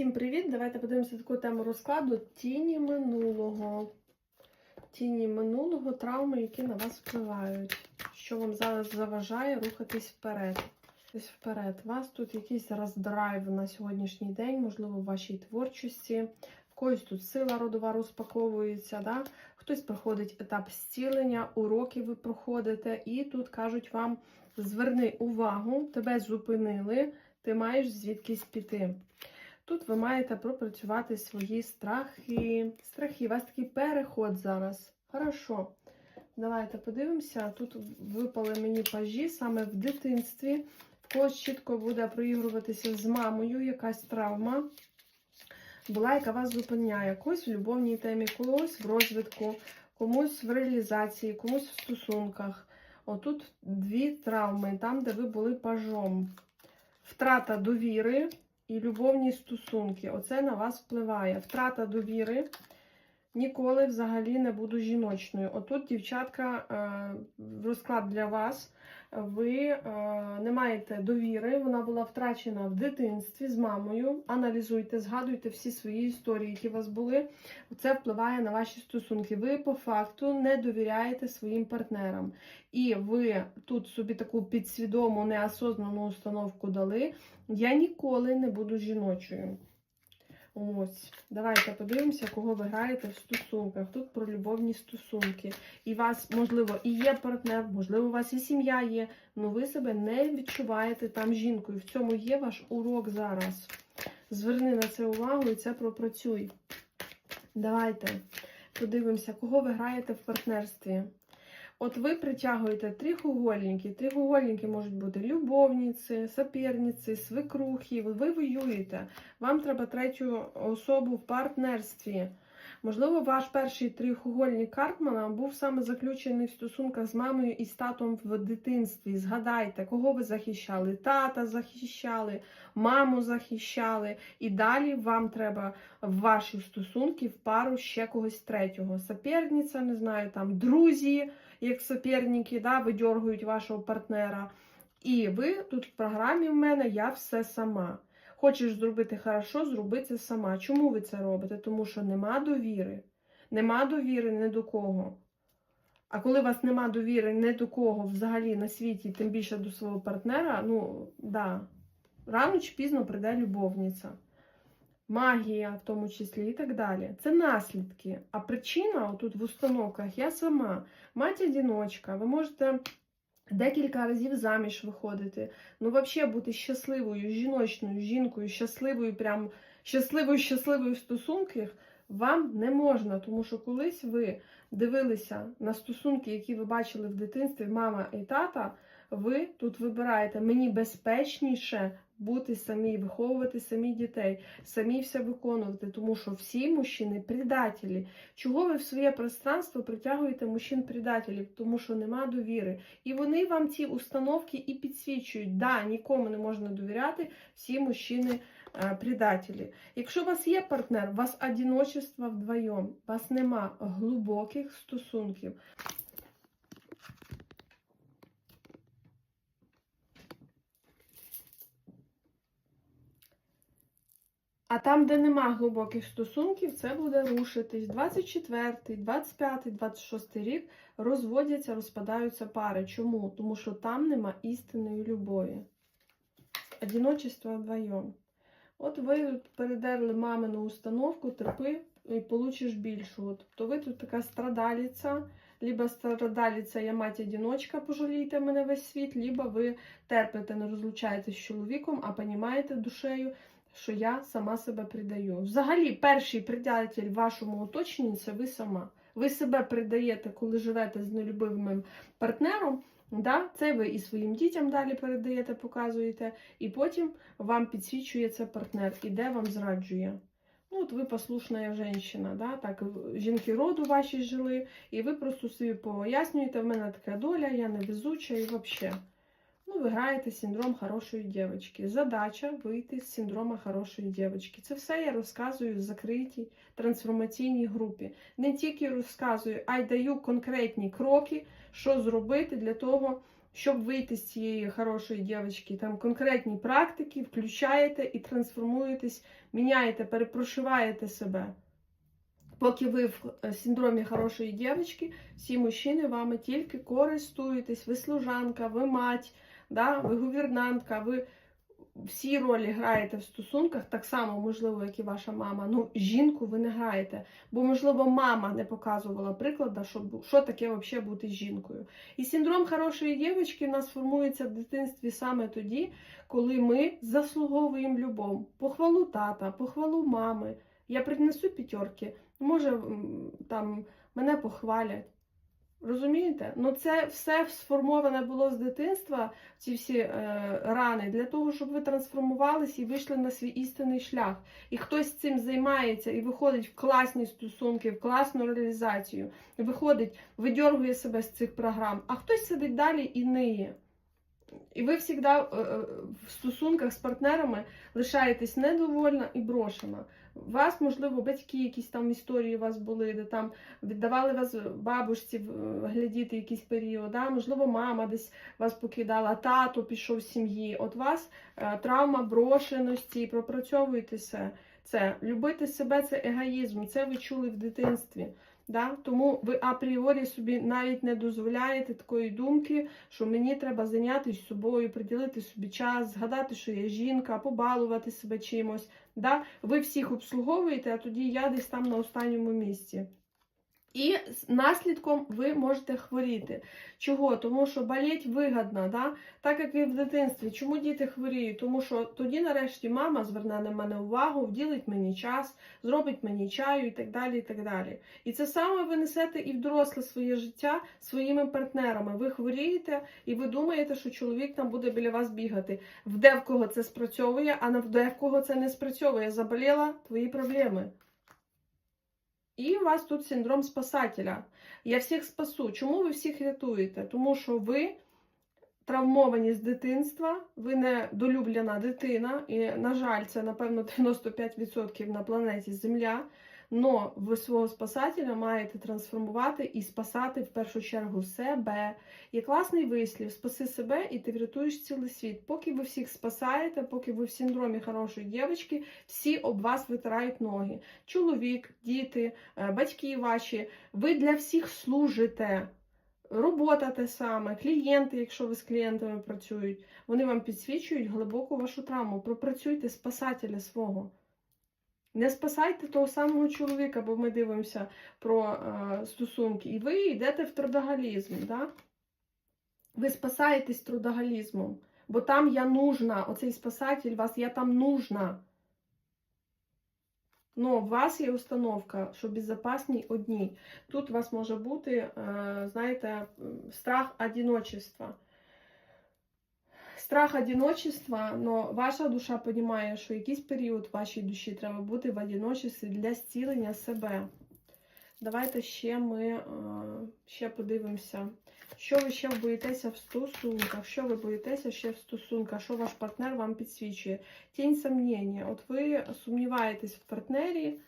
Всім привіт! Давайте подивимося таку тему розкладу тіні минулого. Тіні минулого, травми, які на вас впливають. Що вам зараз заважає рухатись вперед. Десь вперед. У вас тут якийсь роздрайв на сьогоднішній день, можливо, в вашій творчості. В когось тут сила родова розпаковується. Да? Хтось проходить етап зцілення, уроки ви проходите, і тут кажуть вам: зверни увагу, тебе зупинили, ти маєш звідкись піти. Тут ви маєте пропрацювати свої страхи. Страхи. У вас такий переход зараз. Хорошо. Давайте подивимося. Тут випали мені пажі саме в дитинстві. В когось чітко буде проігруватися з мамою якась травма. Була, яка вас зупиняє. Когось в любовній темі, когось в розвитку, комусь в реалізації, комусь в стосунках. Отут дві травми, там, де ви були пажом. Втрата довіри і любовні стосунки. Оце на вас впливає. Втрата довіри. Ніколи взагалі не буду жіночною. Отут, дівчатка, е, розклад для вас. Ви е, не маєте довіри, вона була втрачена в дитинстві з мамою. Аналізуйте, згадуйте всі свої історії, які у вас були. Це впливає на ваші стосунки. Ви по факту не довіряєте своїм партнерам. І ви тут собі таку підсвідому, неосознану установку дали. Я ніколи не буду жіночою. Ось, давайте подивимося, кого ви граєте в стосунках. Тут про любовні стосунки. І вас, можливо, і є партнер, можливо, у вас і сім'я є, але ви себе не відчуваєте там жінкою. В цьому є ваш урок зараз. Зверни на це увагу і це пропрацюй. Давайте подивимося, кого ви граєте в партнерстві. От ви притягуєте трихугольники. Трихугольники можуть бути любовниці, соперниці, свекрухи. Ви воюєте. Вам треба третю особу в партнерстві. Можливо, ваш перший трихугольник Карпмана був саме заключений в стосунках з мамою і з татом в дитинстві. Згадайте, кого ви захищали? Тата захищали, маму захищали. І далі вам треба в ваші стосунки в пару ще когось третього. Соперниця, не знаю, там друзі, як соперники, да, видьоргують вашого партнера. І ви тут в програмі в мене я все сама. Хочеш зробити хорошо, зроби це сама. Чому ви це робите? Тому що нема довіри. Нема довіри ні до кого. А коли у вас нема довіри ні до кого взагалі на світі, тим більше до свого партнера, ну, да, рано чи пізно прийде любовниця. Магія, в тому числі, і так далі. Це наслідки. А причина тут в установках я сама, мать одіночка, ви можете декілька разів заміж виходити. Ну, взагалі бути щасливою, жіночною, жінкою, щасливою, прям щасливою, щасливою в стосунках вам не можна, тому що колись ви дивилися на стосунки, які ви бачили в дитинстві, мама і тата. Ви тут вибираєте мені безпечніше бути самі, виховувати самі дітей, самі все виконувати, тому що всі мужчини предателі. Чого ви в своє пространство притягуєте мужчин-предателів? Тому що нема довіри. І вони вам ці установки і підсвічують. Да, нікому не можна довіряти, всі мужчини е, предателі. Якщо у вас є партнер, у вас одиночество вдвоєм, у вас нема глибоких стосунків. А там, де нема глибоких стосунків, це буде рушитись. 24, 25, 26 рік розводяться, розпадаються пари. Чому? Тому що там нема істинної любові. Одиночество вдвоєм. От ви передерли мамину установку, терпи і получиш більшу. Тобто ви тут така страдаліця, либо страдаліця я мать одиночка, пожалійте мене весь світ, либо ви терпите, не розлучаєтесь з чоловіком, а понімаєте душею, що я сама себе придаю. Взагалі, перший предатель вашому оточенні це ви сама. Ви себе придаєте, коли живете з нелюбивим партнером. Да? Це ви і своїм дітям далі передаєте, показуєте, і потім вам підсвічує це партнер, і де вам зраджує. Ну, от ви послушна жінка, да? так, жінки роду ваші жили, і ви просто собі пояснюєте, в мене така доля, я невезуча і взагалі. Ну, ви граєте синдром хорошої дівчинки. Задача вийти з синдрома хорошої дівчинки. Це все я розказую в закритій трансформаційній групі. Не тільки розказую, а й даю конкретні кроки, що зробити для того, щоб вийти з цієї хорошої дівчинки, там конкретні практики включаєте і трансформуєтесь, міняєте, перепрошиваєте себе. Поки ви в е, синдромі хорошої дівчинки, всі мужчини вами тільки користуєтесь, ви служанка, ви мать, да? ви гувернантка, ви всі ролі граєте в стосунках, так само, можливо, як і ваша мама. Ну, жінку ви не граєте, бо, можливо, мама не показувала приклада, що, що таке взагалі бути жінкою. І синдром хорошої дівчинки в нас формується в дитинстві саме тоді, коли ми заслуговуємо любов, похвалу тата, похвалу мами. Я принесу п'ятерки, може там мене похвалять. Розумієте? Ну це все сформоване було з дитинства, ці всі е, рани, для того, щоб ви трансформувались і вийшли на свій істинний шлях. І хтось цим займається і виходить в класні стосунки, в класну реалізацію, виходить, видьоргує себе з цих програм, а хтось сидить далі і ниє. І ви завжди е, е, в стосунках з партнерами лишаєтесь недовольна і брошена. У вас, можливо, батьки якісь там історії у вас були, де там віддавали вас бабушці глядіти якийсь період. Да? Можливо, мама десь вас покидала, тато пішов з сім'ї. От вас е, травма брошеності, пропрацьовуйте це. Це любити себе це егоїзм, це ви чули в дитинстві. Да? Тому ви апріорі собі навіть не дозволяєте такої думки, що мені треба зайнятися собою, приділити собі час, згадати, що я жінка, побалувати себе чимось. Да? Ви всіх обслуговуєте, а тоді я десь там на останньому місці. І з наслідком ви можете хворіти. Чого? Тому що болеть вигідно, да? так як і в дитинстві. Чому діти хворіють? Тому що тоді, нарешті, мама зверне на мене увагу, вділить мені час, зробить мені чаю і так далі. І так далі. І це саме ви несете і в доросле своє життя своїми партнерами. Ви хворієте і ви думаєте, що чоловік там буде біля вас бігати. В де в кого це спрацьовує, а в де в кого це не спрацьовує. Заболіла твої проблеми. І у вас тут синдром спасателя. Я всіх спасу. Чому ви всіх рятуєте? Тому що ви травмовані з дитинства, ви недолюблена дитина, і, на жаль, це, напевно, 95% на планеті Земля. Но ви свого спасателя маєте трансформувати і спасати в першу чергу себе. Є класний вислів: спаси себе, і ти врятуєш цілий світ. Поки ви всіх спасаєте, поки ви в синдромі хорошої дівчинки, всі об вас витирають ноги. Чоловік, діти, е, батьки ваші. Ви для всіх служите. Робота те саме, клієнти, якщо ви з клієнтами працюють, вони вам підсвічують глибоку вашу травму. Пропрацюйте спасателя свого. Не спасайте того самого чоловіка, бо ми дивимося про е, стосунки. І ви йдете в трудоголізм. Да? Ви спасаєтесь трудоголізмом, бо там я нужна, оцей спасатель вас, я там нужна. Ну, у вас є установка, що безпечні одні. Тут у вас може бути, е, знаєте, страх одиночества. Страх одиночества, но ваша душа розуміє, що якийсь період вашій душі треба бути в одиночестві для зцілення себе. Давайте ще ми е, ще подивимося, що ви ще боїтеся в стосунках, що ви боїтеся ще в стосунках, що ваш партнер вам підсвічує. Тінь сомнення. От ви сумніваєтесь в партнері,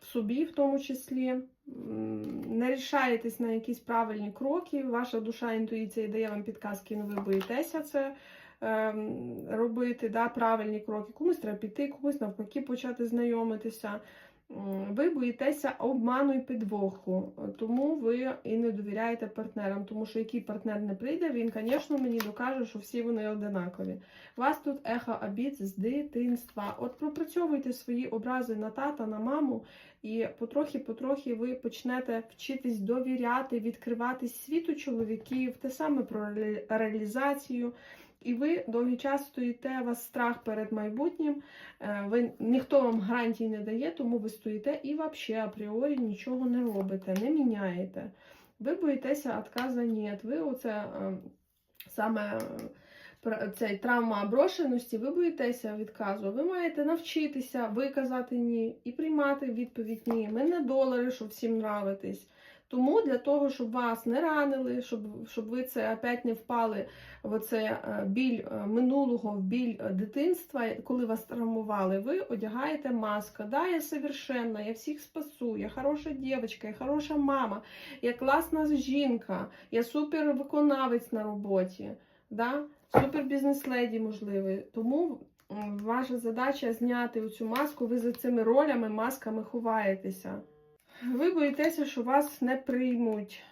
в собі в тому числі, не рішаєтесь на якісь правильні кроки, ваша душа, інтуїція дає вам підказки, але ви боїтеся це робити, да, правильні кроки. Комусь треба піти, комусь навпаки почати знайомитися. Ви боїтеся обману і підвоху, тому ви і не довіряєте партнерам, тому що який партнер не прийде, він, звісно, мені докаже, що всі вони одинакові. У вас тут ехо обід з дитинства. От пропрацьовуйте свої образи на тата, на маму, і потрохи-потрохи ви почнете вчитись довіряти, відкриватись світу чоловіків, те саме про ре- реалізацію. І ви довгий час стоїте, у вас страх перед майбутнім, е, ви, ніхто вам гарантій не дає, тому ви стоїте і взагалі апріорі нічого не робите, не міняєте. Ви боїтеся отказа ні. Ви оце е, саме е, цей травма брошеності, ви боїтеся відказу. Ви маєте навчитися виказати ні і приймати відповідь ні. Ми не долари, що всім нравитесь. Тому для того, щоб вас не ранили, щоб, щоб ви це опять не впали в оце е, біль е, минулого, в біль е, дитинства, коли вас травмували, ви одягаєте маску. Да, я совершенна, я всіх спасу, я хороша дівчинка, я хороша мама, я класна жінка, я супер виконавець на роботі, да? супер бізнес-леді, можливо. Тому ваша задача зняти цю маску, ви за цими ролями, масками ховаєтеся. Ви боїтеся, що вас не приймуть,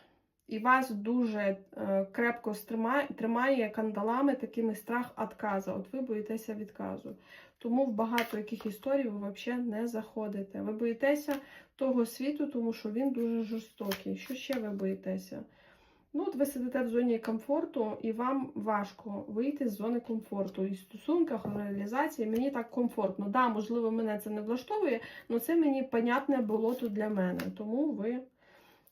і вас дуже е, крепко стримає, тримає кандалами такими страх відказу. От ви боїтеся відказу. Тому в багато яких історій ви взагалі не заходите. Ви боїтеся того світу, тому що він дуже жорстокий. Що ще ви боїтеся? Ну, от ви сидите в зоні комфорту, і вам важко вийти з зони комфорту. І в стосунках, в реалізації мені так комфортно. Да, можливо, мене це не влаштовує, але це мені понятне було тут для мене. Тому ви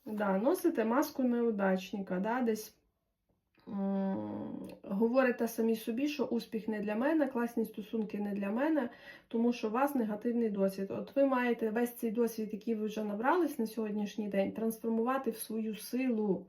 да, носите маску неудачника, да, десь говорите самі собі, що успіх не для мене, класні стосунки не для мене, тому що у вас негативний досвід. От ви маєте весь цей досвід, який ви вже набрались на сьогоднішній день, трансформувати в свою силу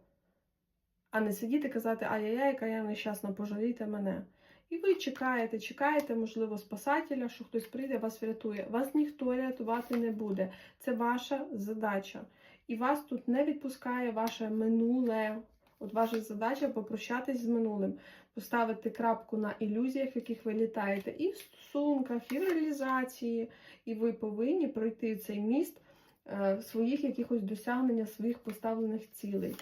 а не сидіти казати, ай-яй-яй, яка я нещасна, пожалійте мене. І ви чекаєте, чекаєте, можливо, спасателя, що хтось прийде, вас врятує. Вас ніхто рятувати не буде. Це ваша задача. І вас тут не відпускає ваше минуле. От ваша задача попрощатись з минулим, поставити крапку на ілюзіях, в яких ви літаєте, і в стосунках, і в реалізації. І ви повинні пройти цей міст е, своїх якихось досягнення своїх поставлених цілей.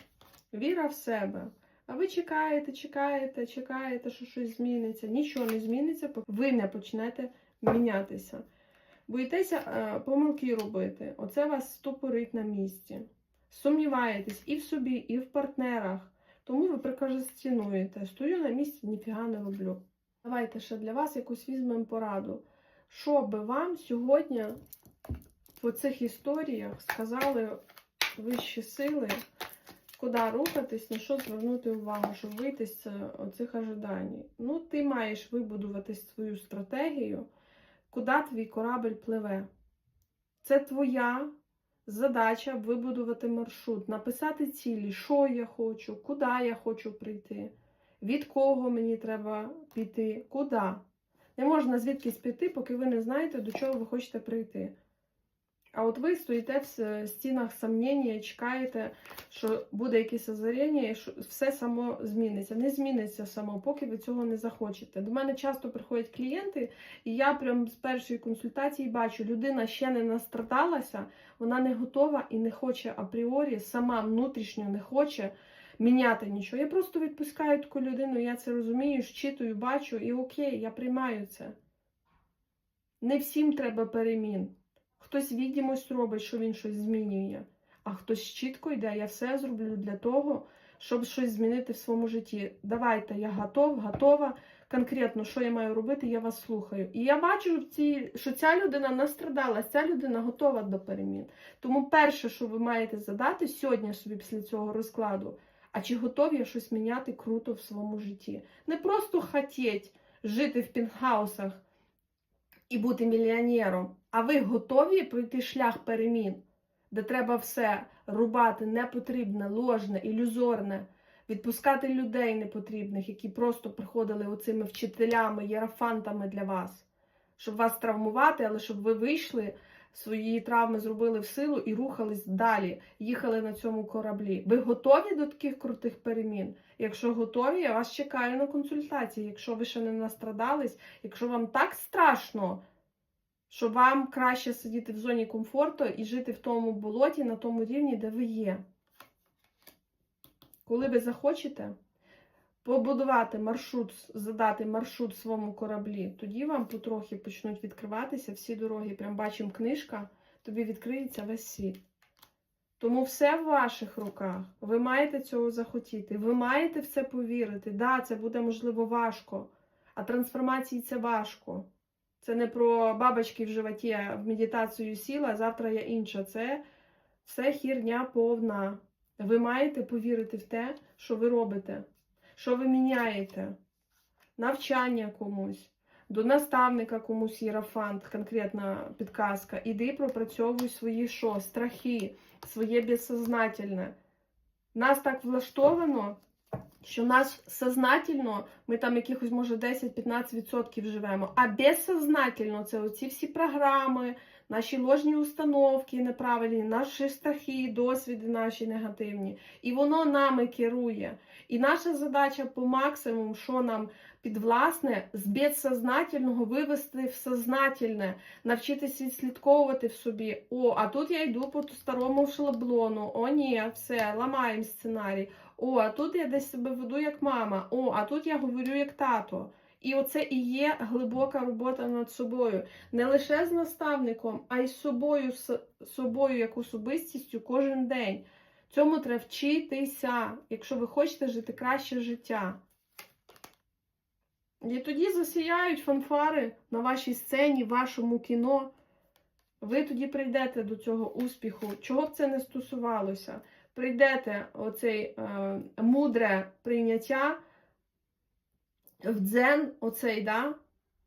Віра в себе. А ви чекаєте, чекаєте, чекаєте, що щось зміниться. Нічого не зміниться, поки ви не почнете мінятися. Боїтеся е, помилки робити. Оце вас стопорить на місці. Сумніваєтесь і в собі, і в партнерах. Тому ви прокрастинуєте. Стою на місці, ніфіга не роблю. Давайте ще для вас якусь візьмемо пораду. Що би вам сьогодні по цих історіях сказали вищі сили? Куди рухатись, на що звернути увагу, щоб вийти з оцих ожидань. Ну, ти маєш вибудувати свою стратегію, куди твій корабель пливе. Це твоя задача вибудувати маршрут, написати цілі, що я хочу, куди я хочу прийти, від кого мені треба піти, куди. Не можна звідкись піти, поки ви не знаєте, до чого ви хочете прийти. А от ви стоїте в стінах сомнення чекаєте, що буде якесь озарення, і що все само зміниться. Не зміниться само, поки ви цього не захочете. До мене часто приходять клієнти, і я прям з першої консультації бачу, людина ще не настрадалася, вона не готова і не хоче апріорі, сама внутрішньо не хоче міняти нічого. Я просто відпускаю таку людину, я це розумію, щитую, бачу, і окей, я приймаю це. Не всім треба перемін. Хтось відімось робить, що він щось змінює, а хтось чітко йде, я все зроблю для того, щоб щось змінити в своєму житті. Давайте, я готов, готова. Конкретно, що я маю робити, я вас слухаю. І я бачу, що ця людина настрадалась, ця людина готова до перемін. Тому перше, що ви маєте задати сьогодні собі після цього розкладу, а чи готові я щось міняти круто в своєму житті? Не просто хотіть жити в пінтхаусах і бути мільйонером. А ви готові пройти шлях перемін, де треба все рубати непотрібне, ложне, ілюзорне, відпускати людей непотрібних, які просто приходили оцими вчителями, єрафантами для вас, щоб вас травмувати, але щоб ви вийшли, свої травми зробили в силу і рухались далі, їхали на цьому кораблі. Ви готові до таких крутих перемін? Якщо готові, я вас чекаю на консультації. Якщо ви ще не настрадались, якщо вам так страшно що вам краще сидіти в зоні комфорту і жити в тому болоті, на тому рівні, де ви є. Коли ви захочете побудувати маршрут, задати маршрут своєму кораблі, тоді вам потрохи почнуть відкриватися всі дороги. Прям бачимо книжка, тобі відкриється весь світ. Тому все в ваших руках. Ви маєте цього захотіти. Ви маєте в це повірити. Да, це буде можливо важко, а трансформації це важко. Це не про бабочки в животі, а в медитацію сіла, завтра я інша. Це все хірня повна. Ви маєте повірити в те, що ви робите, що ви міняєте. Навчання комусь, до наставника комусь єрафант, конкретна підказка. Іди пропрацьовуй свої що, страхи, своє безсознательне. Нас так влаштовано, що нас сознательно, ми там якихось, може, 10-15% живемо, а безсознательно це оці всі програми, наші ложні установки неправильні, наші страхи, досвіди наші негативні. І воно нами керує. І наша задача по максимуму, що нам підвласне, з безсознательного вивести в сознательне, навчитись відслідковувати в собі. О, а тут я йду по старому шаблону. О, ні, все, ламаємо сценарій. О, а тут я десь себе веду як мама. О, а тут я говорю як тато. І оце і є глибока робота над собою. Не лише з наставником, а й з собою, з собою як особистістю кожен день. Цьому треба вчитися, якщо ви хочете жити краще життя. І тоді засіяють фанфари на вашій сцені, вашому кіно. Ви тоді прийдете до цього успіху. Чого б це не стосувалося? Прийдете оцей е, мудре прийняття в дзен, оцей, да?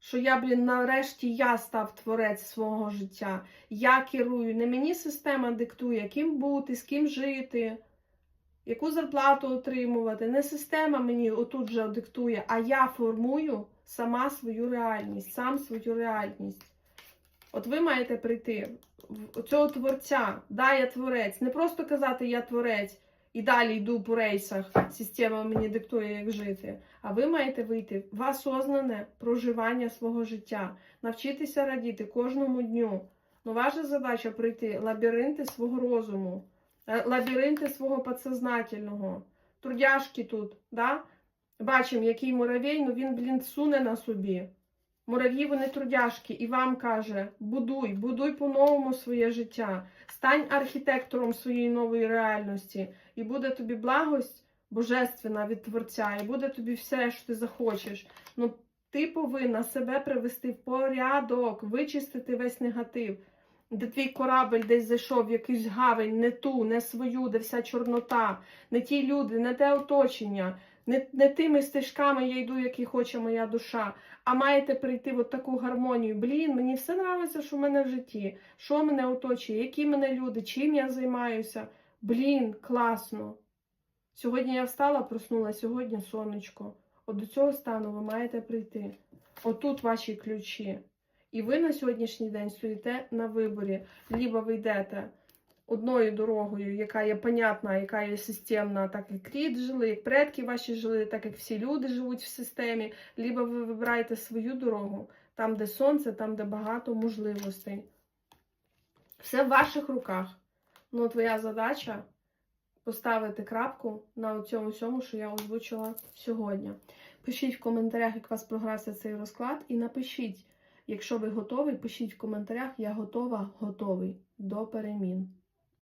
що я, блін, нарешті я став творець свого життя. Я керую. Не мені система диктує, ким бути, з ким жити, яку зарплату отримувати. Не система мені отут же диктує, а я формую сама свою реальність, сам свою реальність. От ви маєте прийти в цього творця, да, я творець. Не просто казати я творець і далі йду по рейсах, система мені диктує, як жити. А ви маєте вийти в осознане проживання свого життя, навчитися радіти кожному дню. Ну, ваша задача пройти лабіринти свого розуму, е, лабіринти свого підсознательного. Трудяшки тут, да? Бачимо, який муравей, ну він, блін, суне на собі. Мурав'ї вони трудяшки, і вам каже: будуй, будуй по-новому своє життя, стань архітектором своєї нової реальності, і буде тобі благость божественна від Творця, і буде тобі все, що ти захочеш. Ну, ти повинна себе привести в порядок, вичистити весь негатив. Де твій корабель десь зайшов якийсь гавань, не ту, не свою, де вся чорнота, не ті люди, не те оточення, не, не тими стежками я йду, які хоче моя душа, а маєте прийти в таку гармонію. Блін, мені все подобається, що в мене в житті, що мене оточує, які мене люди, чим я займаюся. Блін, класно. Сьогодні я встала, проснула, сьогодні сонечко. От до цього стану ви маєте прийти. Отут ваші ключі. І ви на сьогоднішній день стоїте на виборі. Либо ви йдете одною дорогою, яка є понятна, яка є системна, так як рід жили, як предки ваші жили, так як всі люди живуть в системі. Либо ви вибираєте свою дорогу, там, де сонце, там, де багато можливостей. Все в ваших руках. Ну, твоя задача поставити крапку на цьому всьому, що я озвучила сьогодні. Пишіть в коментарях, як вас програвся цей розклад, і напишіть, якщо ви готові, пишіть в коментарях, я готова, готовий до перемін.